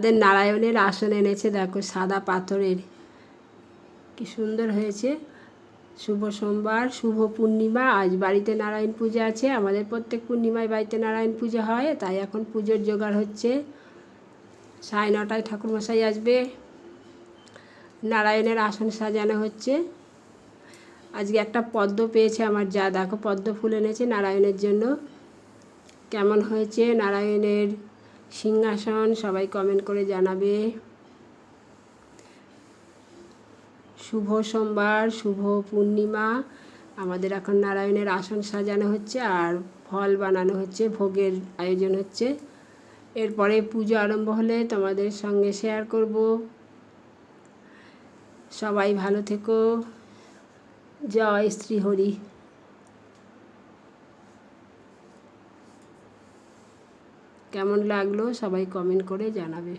তাদের নারায়ণের আসন এনেছে, দেখো সাদা পাথরের। কি সুন্দর হয়েছে। শুভ সোমবার, শুভ পূর্ণিমা। আজ বাড়িতে নারায়ণ পূজা আছে। আমাদের প্রত্যেক পূর্ণিমায় বাড়িতে নারায়ণ পূজা হয়, তাই এখন পুজোর জোগাড় হচ্ছে। সাড়ে নটায় ঠাকুরমশাই আসবে। নারায়ণের আসন সাজানো হচ্ছে। আজকে একটা পদ্ম পেয়েছে আমার যা, দেখো পদ্ম ফুল এনেছে নারায়ণের জন্য। কেমন হয়েছে? নারায়ণের সিংহাসন সবাই কমেন্ট করে জানাবে। শুভ সোমবার, শুভ পূর্ণিমা। আমাদের এখন নারায়ণের আসন সাজানো হচ্ছে আর ফল বানানো হচ্ছে, ভোগের আয়োজন হচ্ছে। এরপরে পুজো আরম্ভ হলে তোমাদের সঙ্গে শেয়ার করব। সবাই ভালো থেকো। জয় শ্রীহরি। কেমন লাগল সবাই কমেন্ট করে জানাবে।